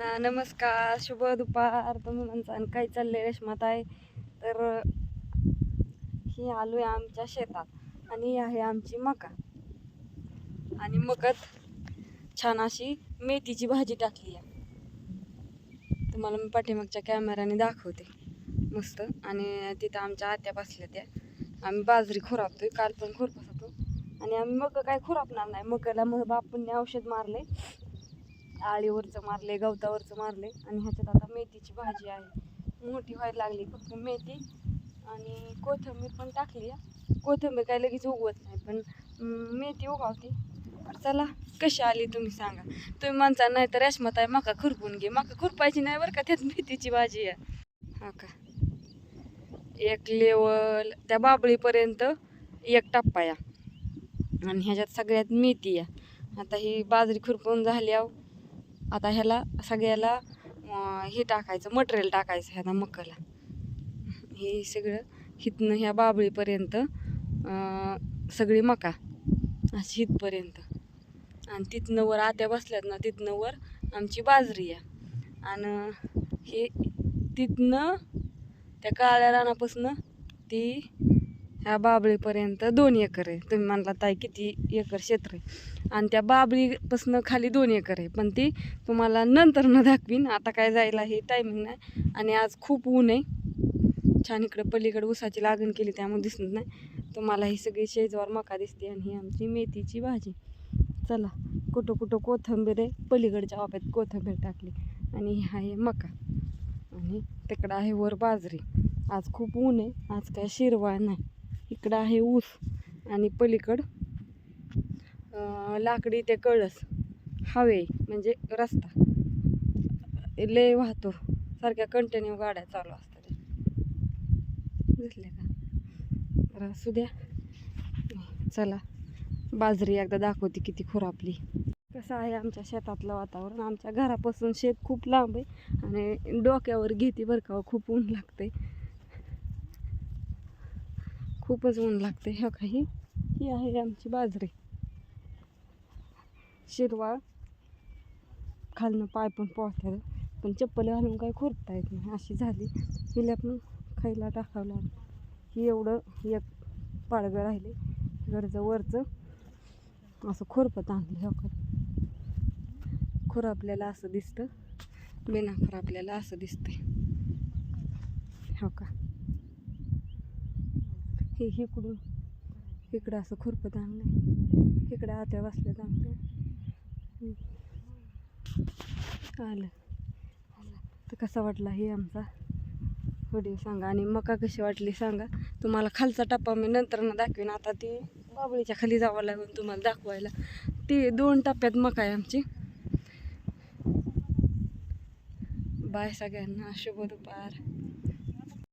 ना- नमस्कार शुभ दुपार. तुम्ही म्हणसान आणि काय चाललंय रेशमात आहे? तर ही आलो आहे आमच्या शेतात आणि ही आहे आमची मका. आणि मकत छान अशी मेथीची भाजी टाकली आहे. तुम्हाला मी पाठीमागच्या कॅमेऱ्याने दाखवते. मस्त. आणि तिथं आमच्या आत्या बसल्या त्या. आम्ही बाजरी खुरापतोय. काल पण खुरपत होतो. आणि आम्ही मग काय खुरापणार नाही. मकाला मग बापूंनी औषध मारले आळीवरचं मारले गवतावरचं मारले आणि ह्याच्यात आता मेथीची भाजी आहे. मोठी व्हायला लागली फक्त मेथी आणि कोथिंबीर पण टाकली आहे. कोथिंबीर काय लगेच उगवत नाही पण मेथी उगवते. चला कशी आली तुम्ही सांगा. तुम्ही म्हणता नाही तर रेशमात आहे मका खुरपून घे. मका खुरपायची नाही बरं का त्यात मेथीची भाजी आहे. हा का? एक लेवल त्या बाबळीपर्यंत एक टप्पा या. आणि ह्याच्यात सगळ्यात मेथी आहे आता ही बाजरी खुरपून झाली आहो. आता ह्याला सगळ्याला हे टाकायचं मटेरियल टाकायचं ह्याला मकाला. हे सगळं हिथनं ह्या बाबळीपर्यंत सगळी मका. अशी हितपर्यंत. आणि तिथनं वर आत्या बसल्यात ना तिथनं वर आमची बाजरी आहे. आणि हे तिथनं त्या काळ्या रानापासनं ती ह्या बाबळीपर्यंत दोन एकर आहे. तुम्ही म्हणला ताई किती एकर क्षेत्र आहे? आणि त्या बाबळीपासनं खाली दोन एकर आहे. पण ती तुम्हाला नंतर न दाखवीन. आता काय जायला हे टायमिंग नाही. आणि आज खूप ऊन आहे. छान इकडं पलीकडे ऊसाची लागण केली त्यामुळे दिसत नाही. तुम्हाला ही सगळी शेजवार मका दिसते आणि ही आमची मेथीची भाजी. चला कुठं कुठं कोथंबीर आहे पलीकडच्या वाप्यात कोथंबीर टाकली. आणि ह्या आहे मका. आणि तिकडं आहे वर बाजरी. आज खूप ऊन आहे. आज काय शिरवाळ नाही. इकडं आहे ऊस आणि पलीकड लाकडी ते कळस हवे म्हणजे रस्ता. लय वाहतो सारख्या कंटिन्यू गाड्या चालू असतात. दिसले का? तर असू द्या. चला बाजरी एकदा दाखवते किती खुरापली कसं आहे आमच्या शेतातलं वातावरण? आमच्या घरापासून शेत खूप लांब आहे आणि डोक्यावर घेते बरं का खूप ऊन लागते खूपच ऊन लागते हो ह्या काही ही? आहे आमची बाजरी. शिरवाळ. खालनं पाय पण पोहतात पण चप्पल घालून काही खुरता येत नाही. अशी झाली. हिला पण खायला टाकावं लागलं. ही एवढं एक पाळगं राहिले. घरचं वरचं. असं खुरपत आणलं हो खुर आपल्याला असं दिसतं. बिना खुरापल्याला असं दिसतंय. हो का? हे इकडून इकडं असं खुरपत आणलंय इकडं आत्या बसल्यात आमच्या आलं. तर कसा वाटला हे आमचा व्हिडिओ सांगा. आणि मका कशी वाटली सांगा. तुम्हाला खालचा टप्पा मी नंतर न दाखवेन. आता ती बाबळीच्या खाली जावं लागून तुम्हाला दाखवायला. ती दोन टप्प्यात मका आहे आमची. बाय सगळ्यांना. शुभ दुपार